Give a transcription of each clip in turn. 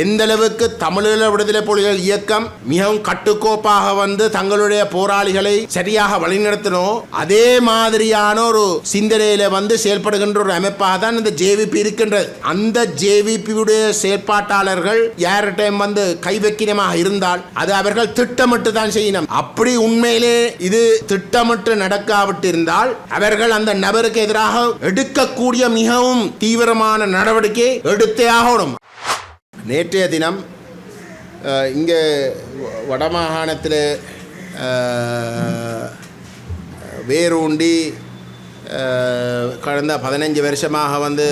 எந்த அளவுக்கு தமிழீழ விடுதலை புலிகள் இயக்கம் மிகவும் கட்டுக்கோப்பாக வந்து தங்களுடைய போராளிகளை சரியாக வழிநடத்தினோ அதே மாதிரியான ஒரு சிந்தனையில வந்து செயல்படுகின்ற ஒரு அமைப்பாக தான் இந்த ஜேவிபி இருக்கின்றது. அந்த ஜேவிபியுடைய செயற்பாட்டாளர்கள் யார்கிட்டையும் வந்து கைவக்கினமாக இருந்தால் அது அவர்கள் திட்டமிட்டு தான் செய்யணும். அப்படி உண்மையிலே இது திட்டமிட்டு நடக்காவிட்டிருந்தால் அவர்கள் அந்த நபருக்கு எதிராக எடுக்கக்கூடிய மிகவும் தீவிரமான நடவடிக்கை எடுத்தே ஆகணும். நேற்றைய தினம் இங்கே வ- வடமாகாணத்தில் வேரூண்டி கடந்த பதினஞ்சு வருஷமாக வந்து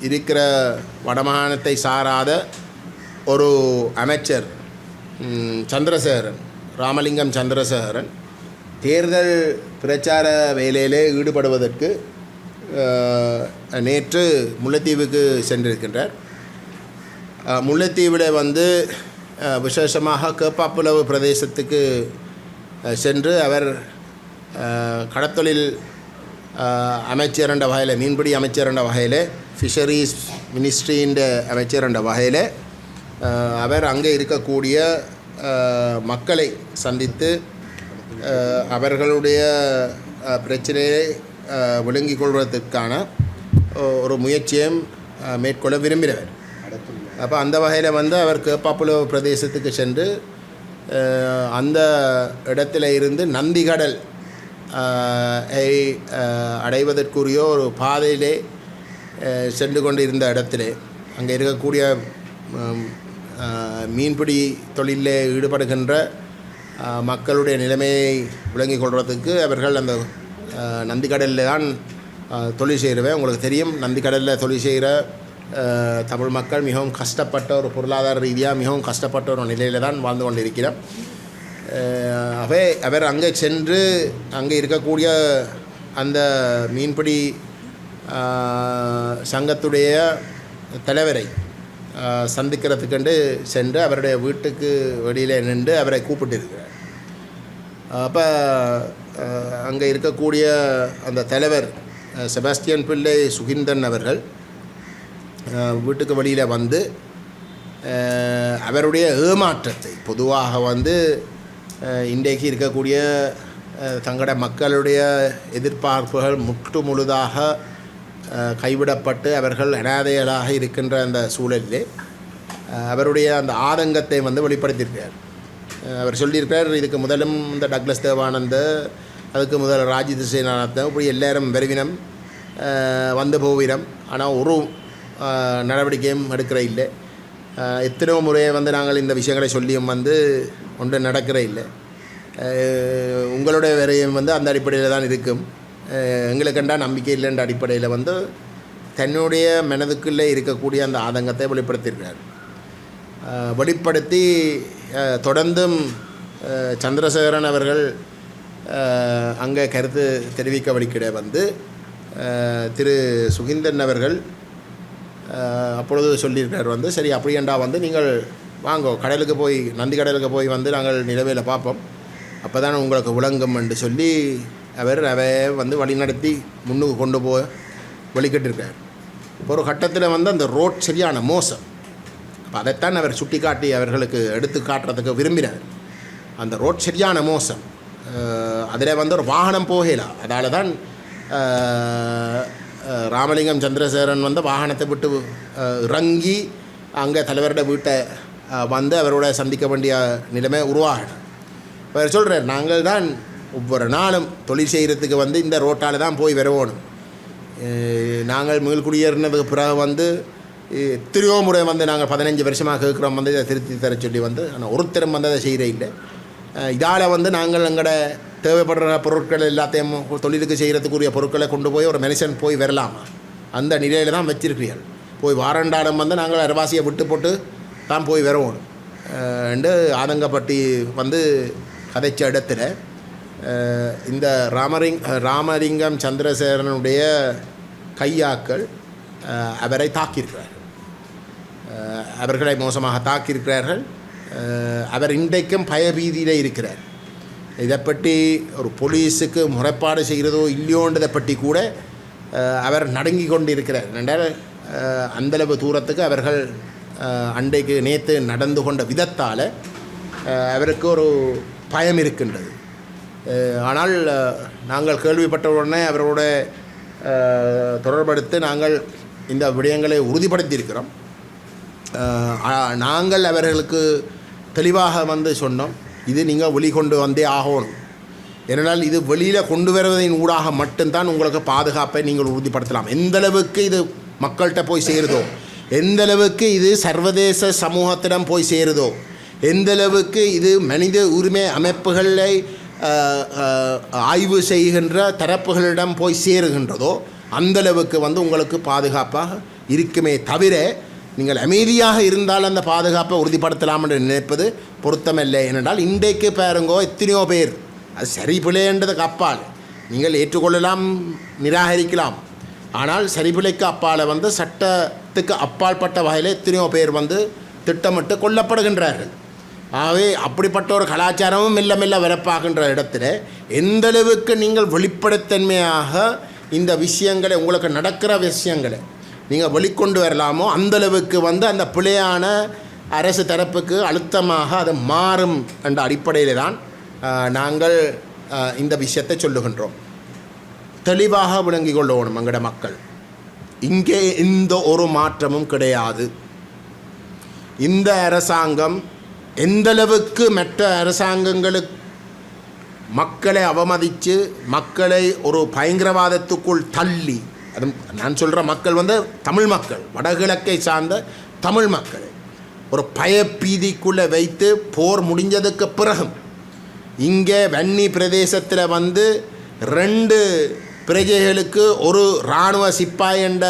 இருக்கிற வடமாகாணத்தை சாராத ஒரு அமைச்சர் சந்திரசேகரன் ராமலிங்கம் சந்திரசேகரன் தேர்தல் பிரச்சார வேலையிலே ஈடுபடுவதற்கு நேற்று முல்லைத்தீவுக்கு சென்றிருக்கின்றார். முல்லைத்தீவில் வந்து விசேஷமாக கேப்பாப்புலவு பிரதேசத்துக்கு சென்று அவர் கடத்தொழில் அமைச்சரண்ட அமைச்சர் என்ற வகையில் மீன்பிடி அமைச்சர் என்ற வகையில் ஃபிஷரிஸ் மினிஸ்ட்ரியின் அமைச்சர் என்ற வகையில் அவர் அங்கே இருக்கக்கூடிய மக்களை சந்தித்து அவர்களுடைய பிரச்சனையை விளங்கிக் கொள்வதற்கான ஒரு முயற்சியும் மேற்கொள்ள விரும்பினவர். அப்போ அந்த வகையில் வந்து அவர் கேப்பாப்புலோ பிரதேசத்துக்கு சென்று அந்த இடத்துல இருந்து நந்திகடல் ஐ அடைவதற்குரிய ஒரு பாதையிலே சென்று கொண்டு இருந்த இடத்திலே. அங்கே இருக்கக்கூடிய மீன்பிடி தொழிலில் ஈடுபடுகின்ற மக்களுடைய நிலைமையை விளங்கிக் கொள்வதற்கு அவர்கள் அந்த நந்திக்கடலில் தான் தொழில் செய்கிறவன் உங்களுக்கு தெரியும் நந்திக்கடலில் தொழில் செய்கிற தமிழ் மக்கள் மிகவும் கஷ்டப்பட்ட ஒரு பொருளாதார ரீதியாக மிகவும் கஷ்டப்பட்ட ஒரு நிலையில் தான் வாழ்ந்து கொண்டிருக்கிறோம். அஹ், அவை அவர் அங்கே சென்று அங்கே இருக்கக்கூடிய அந்த மீன்பிடி சங்கத்துடைய தலைவரை சந்திக்கிறதுக்கென்று சென்று அவருடைய வீட்டுக்கு வெளியில் நின்று அவரை கூப்பிட்டிருக்கிறார். அப்போ அங்கே இருக்கக்கூடிய அந்த தலைவர் செபாஸ்டியன் பிள்ளை சுகிந்தன் அவர்கள் வீட்டுக்கு வெளியில் வந்து அவருடைய ஏமாற்றத்தை பொதுவாக வந்து இன்றைக்கு இருக்கக்கூடிய தங்களோட மக்களுடைய எதிர்பார்ப்புகள் முற்று முழுதாக கைவிடப்பட்டு அவர்கள் அனாதைகளாக இருக்கின்ற அந்த சூழலிலே அவருடைய அந்த ஆதங்கத்தை வந்து வெளிப்படுத்தியிருக்கிறார். அவர் சொல்லியிருக்கார் இதுக்கு முதலும் இந்த டக்ளஸ் தேவானந்த அதுக்கு முதல் ராஜித் சேனானந்தம் இப்படி எல்லாரும் விரைவினம் வந்து போவினம். ஆனால் ஒரு நடவடிக்கையும் எடுக்கிற இல்லை. எத்தனையோ முறையை வந்து நாங்கள் இந்த விஷயங்களை சொல்லியும் வந்து ஒன்று நடக்கிற இல்லை. உங்களுடைய விரையும் வந்து அந்த அடிப்படையில் தான் இருக்கும். எங்களுக்கு எங்களுக்கெண்டா நம்பிக்கை இல்லைன்ற அடிப்படையில் வந்து தன்னுடைய மனதுக்குள்ளே இருக்கக்கூடிய அந்த ஆதங்கத்தை வெளிப்படுத்தியிருக்கிறார். வெளிப்படுத்தி தொடர்ந்தும் சந்திரசேகரன் அவர்கள் அங்கே கருத்து தெரிவிக்க வழிக்கிட வந்து திரு சுகிந்தன் அவர்கள் அப்பொழுது சொல்லியிருக்கார் வந்து சரி அப்படியேண்டா வந்து நீங்கள் வாங்கோ. கடலுக்கு போய் நந்தி கடலுக்கு போய் வந்து நாங்கள் நிலவையில் பார்ப்போம். அப்போ தான் உங்களுக்கு விளங்கும் என்று சொல்லி அவர் அவை வந்து வழிநடத்தி முன்னுக்கு கொண்டு போய் வெளிக்கிட்டிருக்கார் இப்போ ஒரு கட்டத்தில் வந்து அந்த ரோட் சரியான மோசம். அப்போ அதைத்தான் அவர் சுட்டிக்காட்டி அவர்களுக்கு எடுத்து காட்டுறதுக்கு விரும்பினார். அந்த ரோட் சரியான மோசம். அதில் வந்து ஒரு வாகனம் போகலாம் அதால் தான் ராமலிங்கம் சந்திரசேகரன் வந்து வாகனத்தை விட்டு இறங்கி அங்கே தலைவரோட வீட்டை வந்து அவரோட சந்திக்க வேண்டிய நிலைமை உருவாகணும் இப்போ அவர் சொல்கிறார் நாங்கள் தான் ஒவ்வொரு நாளும் தொழில் செய்கிறதுக்கு வந்து இந்த ரோட்டால் தான் போய் வரவோணும். நாங்கள் மீள் குடியேறினதுக்கு பிறகு வந்து அஹ் எத்தனையோ முறை வந்து நாங்கள் பதினஞ்சு வருஷமாக கேட்குறோம். வந்து இதை திருத்தி தர சொல்லி வந்து ஆனால் ஒருத்தரும் வந்து அதை செய்கிற இல்லை. இதால் வந்து நாங்கள் எங்களோட தேவைப்படுற பொருட்கள் எல்லாத்தையும் தொழிலுக்கு செய்கிறதுக்குரிய பொருட்களை கொண்டு போய் ஒரு மனுஷன் போய் வரலாம். அந்த நிலையில் தான் வச்சிருக்கிறீர்கள். போய் வாரண்டாடம் வந்து நாங்கள் அரவாசியை விட்டு போட்டு தான் போய் வருவோம். என்று ஆதங்கப்பட்டி வந்து கதைச்ச இடத்துல இந்த ராமலிங் ராமலிங்கம் சந்திரசேகரனுடைய கையாக்கள் அவரை தாக்கியிருக்கிறார்கள். அவர்களை மோசமாக தாக்கியிருக்கிறார்கள். அவர் இன்றைக்கும் பயபீதியில் இருக்கிறார். இதை பற்றி ஒரு போலீஸுக்கு முறைப்பாடு செய்கிறதோ இல்லையோன்றதை பற்றி கூட அவர் நடுங்கி கொண்டு இருக்கிறார் என்றால் அந்தளவு தூரத்துக்கு அவர்கள் அண்டைக்கு நேற்று நடந்து கொண்ட விதத்தால் அவருக்கு ஒரு பயம் இருக்கின்றது. ஆனால் நாங்கள் கேள்விப்பட்ட உடனே அவரோட தொடர்படுத்து நாங்கள் இந்த விடயங்களை உறுதிப்படுத்தியிருக்கிறோம். நாங்கள் அவர்களுக்கு தெளிவாக வந்து சொன்னோம். இது நீங்கள் வெளிக்கொண்டு வந்தே ஆகணும். ஏனென்றால் இது வெளியில் கொண்டு வருவதின் ஊடாக மட்டும்தான் உங்களுக்கு பாதுகாப்பை நீங்கள் உறுதிப்படுத்தலாம். எந்தளவுக்கு இது மக்கள்கிட்ட போய் சேருதோ எந்தளவுக்கு இது சர்வதேச சமூகத்திடம் போய் சேருதோ எந்தளவுக்கு இது மனித உரிமை அமைப்புகளை ஆய்வு செய்கின்ற தரப்புகளிடம் போய் சேருகின்றதோ அந்த அளவுக்கு வந்து உங்களுக்கு பாதுகாப்பாக இருக்குமே தவிர நீங்கள் அமைதியாக இருந்தால் அந்த பாதுகாப்பை உறுதிப்படுத்தலாம் என்று நினைப்பது பொருத்தமில்லை. ஏனென்றால் இன்றைக்கு பாருங்கோ எத்தனையோ பேர். அது சரி பிழைன்றதுக்கு அப்பால். நீங்கள் ஏற்றுக்கொள்ளலாம் நிராகரிக்கலாம். ஆனால் சரிபிழைக்கு அப்பால் வந்து சட்டத்துக்கு அப்பாற்பட்ட வகையில் எத்தனையோ பேர் வந்து திட்டமிட்டு கொல்லப்படுகின்றார்கள். ஆகவே அப்படிப்பட்ட ஒரு கலாச்சாரமும் மெல்ல மெல்ல வரப்பாகின்ற இடத்துல எந்தளவுக்கு நீங்கள் வெளிப்படைத்தன்மையாக இந்த விஷயங்களை உங்களுக்கு நடக்கிற விஷயங்களை நீங்கள் வெளிக்கொண்டு வரலாமோ அந்த அளவுக்கு வந்து அந்த பிழையான அரசு தரப்புக்கு அழுத்தமாக அது மாறும் என்ற அடிப்படையில் தான் நாங்கள் இந்த விஷயத்தை சொல்லுகின்றோம். தெளிவாக விளங்கிக் கொள்ளணும் எங்கட மக்கள். இங்கே எந்த ஒரு மாற்றமும் கிடையாது. இந்த அரசாங்கம் எந்தளவுக்கு மற்ற அரசாங்கங்களுக்கு மக்களை அவமதித்து மக்களை ஒரு பயங்கரவாதத்துக்குள் தள்ளி அது நான் சொல்கிற மக்கள் வந்து தமிழ் மக்கள் வடகிழக்கை சார்ந்த தமிழ் மக்கள். ஒரு பயப்பீதிக்குள்ளே வைத்து போர் முடிஞ்சதுக்கு பிறகும் இங்கே வன்னி பிரதேசத்தில் வந்து ரெண்டு பிரஜைகளுக்கு ஒரு இராணுவ சிப்பாய் என்ற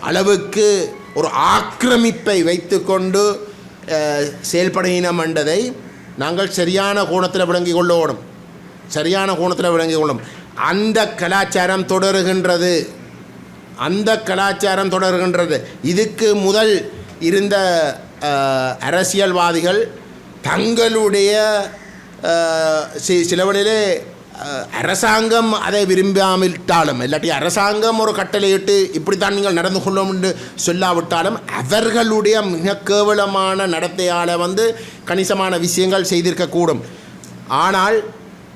அளவுக்கு ஒரு ஆக்கிரமிப்பை வைத்துக்கொண்டு அஹ், என்றதை நாங்கள் சரியான கோணத்தில் விளங்கிக் கொள்ளணும். சரியான கோணத்தில் விளங்கிக் கொள்ளும் அந்த கலாச்சாரம் தொடருகின்றது. அந்த கலாச்சாரம் தொடர்கின்றது. இதுக்கு முதல் இருந்த அரசியல்வாதிகள் தங்களுடைய சி- சிலவழிலே அரசாங்கம் அதை விரும்பாமலிட்டாலும் இல்லாட்டி அரசாங்கம் ஒரு கட்டளையிட்டு இப்படித்தான் நீங்கள் நடந்து கொள்ளும் என்று சொல்லாவிட்டாலும் அவர்களுடைய மிக கேவலமான நடத்தையால் வந்து கணிசமான விஷயங்கள் செய்திருக்கக்கூடும். ஆனால்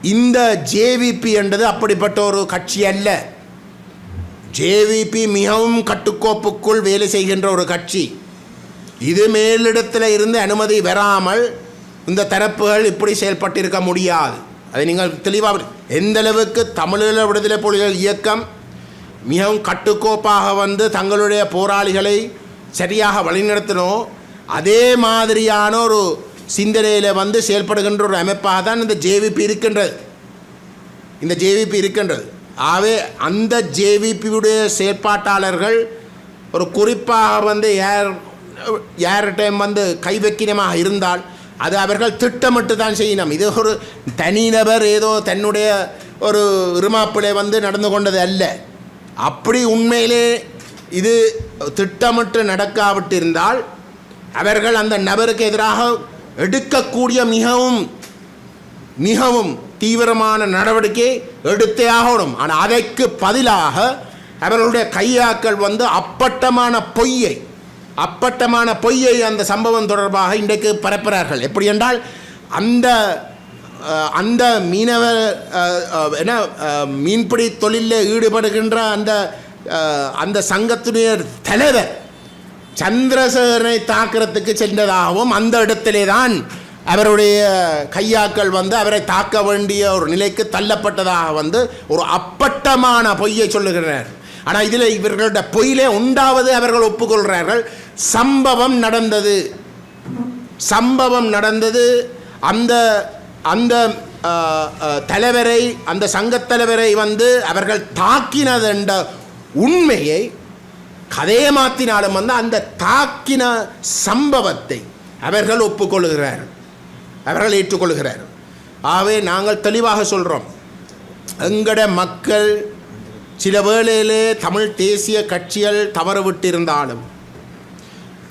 இந்த ஜேவிபி என்றது அப்படிப்பட்ட ஒரு கட்சி அல்ல. ஜேவிபி மிகவும் கட்டுக்கோப்புக்குள் வேலை செய்கின்ற ஒரு கட்சி. இது மேலிடத்தில் இருந்து அனுமதி பெறாமல் இந்த தரப்புகள் இப்படி செயல்பட்டிருக்க முடியாது. அதை நீங்கள் தெளிவாக எந்த அளவுக்கு தமிழீழ விடுதலை புலிகள் இயக்கம் மிகவும் கட்டுக்கோப்பாக வந்து தங்களுடைய போராளிகளை சரியாக வழிநடத்தினோ அதே மாதிரியான ஒரு சிந்தனையில் வந்து செயல்படுகின்ற ஒரு அமைப்பாக தான் இந்த ஜேவிபி இருக்கின்றது. இந்த ஜேவிபி இருக்கின்றது. ஆகவே அந்த ஜேவிபியுடைய செயற்பாட்டாளர்கள் ஒரு குறிப்பாக வந்து ஏர் ஏர் டைம் வந்து கைவக்கினமாக இருந்தால் அது அவர்கள் திட்டமிட்டு தான் செய்யணும். இது ஒரு தனிநபர் ஏதோ தன்னுடைய ஒரு இருமாப்பிளை வந்து நடந்து கொண்டது அல்ல. அப்படி உண்மையிலே இது திட்டமிட்டு நடக்காவிட்டிருந்தால் அவர்கள் அந்த நபருக்கு எதிராக எடுக்கக்கூடிய மிகவும் மிகவும் தீவிரமான நடவடிக்கை எடுத்தே ஆகணும். ஆனால் அதற்கு பதிலாக அவர்களுடைய கையாக்கள் வந்து அப்பட்டமான பொய்யை அப்பட்டமான பொய்யை அந்த சம்பவம் தொடர்பாக இன்றைக்கு பரப்புகிறார்கள் எப்படி என்றால் அந்த அந்த மீனவ என்ன மீன்பிடி தொழிலில் ஈடுபடுகின்ற அந்த அந்த சங்கத்துடைய தலைவர் சந்திரசேகரனை தாக்கிறதுக்கு சென்றதாகவும் அந்த இடத்திலே தான் அவருடைய கையாக்கள் வந்து அவரை தாக்க வேண்டிய ஒரு நிலைக்கு தள்ளப்பட்டதாக வந்து ஒரு அப்பட்டமான பொய்யை சொல்லுகிறார். ஆனால் இதில் இவர்களுடைய பொய்யிலே உண்டாவது அவர்கள் ஒப்புக்கொள்கிறார்கள். சம்பவம் நடந்தது. சம்பவம் நடந்தது. அந்த அந்த தலைவரை அந்த சங்கத்தலைவரை வந்து அவர்கள் தாக்கினது என்ற உண்மையை கதையை மாற்றினாலும் வந்து அந்த தாக்கின சம்பவத்தை அவர்கள் ஒப்புக்கொள்கிறார்கள். அவர்கள் ஏற்றுக்கொள்கிறார். ஆகவே நாங்கள் தெளிவாக சொல்கிறோம் எங்கட மக்கள் சில வேளையிலே தமிழ் தேசிய கட்சிகள் தவறு விட்டிருந்தாலும்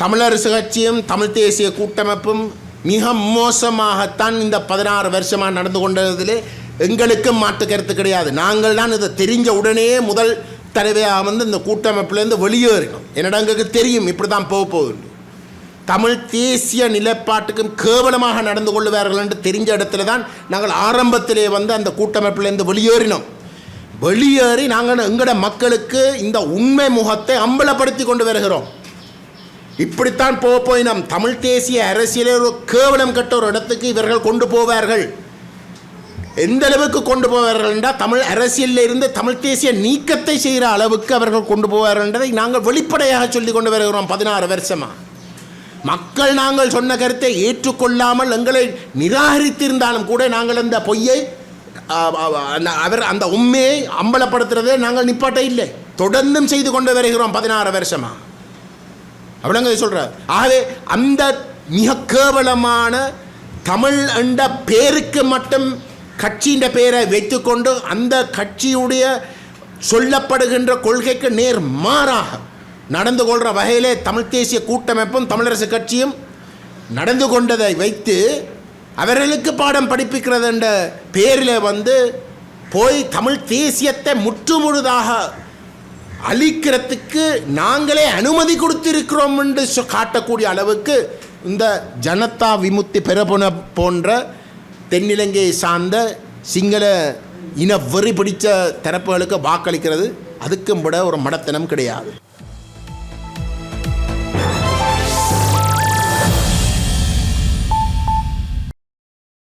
தமிழரசு கட்சியும் தமிழ் தேசிய கூட்டமைப்பும் மிக மோசமாகத்தான் இந்த பதினாறு வருஷமாக நடந்து கொண்டதிலே எங்களுக்கும் மாற்று கருத்து கிடையாது. நாங்கள் தான் இதை தெரிஞ்ச உடனே முதல் தடவையாக வந்து இந்த கூட்டமைப்புலேருந்து இருக்கும் என்னடா எங்களுக்கு தெரியும் இப்படி தான் போக போகுது தமிழ் தேசிய நிலைப்பாட்டுக்கும் கேவலமாக நடந்து கொள்வார்கள் என்று தெரிஞ்ச இடத்துல தான் நாங்கள் ஆரம்பத்திலே வந்து அந்த கூட்டமைப்பிலேருந்து வெளியேறினோம். வெளியேறி நாங்கள் எங்களோட மக்களுக்கு இந்த உண்மை முகத்தை அம்பலப்படுத்தி கொண்டு வருகிறோம். இப்படித்தான் போக போய் நம் தமிழ் தேசிய அரசியலே ஒரு கேவலம் கட்ட ஒரு இடத்துக்கு இவர்கள் கொண்டு போவார்கள். எந்த அளவுக்கு கொண்டு போவார்கள் என்றால் தமிழ் அரசியலில் இருந்து தமிழ் தேசிய நீக்கத்தை செய்கிற அளவுக்கு அவர்கள் கொண்டு போவார்கள் என்றதை நாங்கள் வெளிப்படையாக சொல்லி கொண்டு வருகிறோம் பதினாறு வருஷமாக மக்கள் நாங்கள் சொன்ன கருத்தை ஏற்றுக்கொள்ளாமல் எங்களை நிராகரித்திருந்தாலும் கூட நாங்கள் அந்த பொய்யை அந்த- அவர் அந்த உண்மையை அம்பலப்படுத்துறதே நாங்கள் நிப்பாட்ட இல்லை. தொடர்ந்தும் செய்து கொண்டு வருகிறோம் பதினாறு வருஷமா. அப்படிங்க சொல்கிறார் ஆகவே அந்த மிக கேவலமான தமிழ் என்ற பேருக்கு மட்டும் கட்சின்ற பேரை வைத்துக்கொண்டு அந்த கட்சியுடைய சொல்லப்படுகின்ற கொள்கைக்கு நேர் மாறாக நடந்து கொள்கிற வகையிலே தமிழ் தேசிய கூட்டமைப்பும் தமிழரசு கட்சியும் நடந்து கொண்டதை வைத்து அவர்களுக்கு பாடம் படிப்பிக்கிறது என்ற பேரில் வந்து போய் தமிழ் தேசியத்தை முற்றுமுழுதாக அழிக்கிறதுக்கு நாங்களே அனுமதி கொடுத்திருக்கிறோம் என்று காட்டக்கூடிய அளவுக்கு இந்த ஜனதா விமுக்தி பெறபுன போன்ற தென்னிலங்கையை சார்ந்த சிங்கள இன வெறி பிடித்த தரப்புகளுக்கு வாக்களிக்கிறது. அதுக்கும் விட ஒரு மடத்தனம் கிடையாது.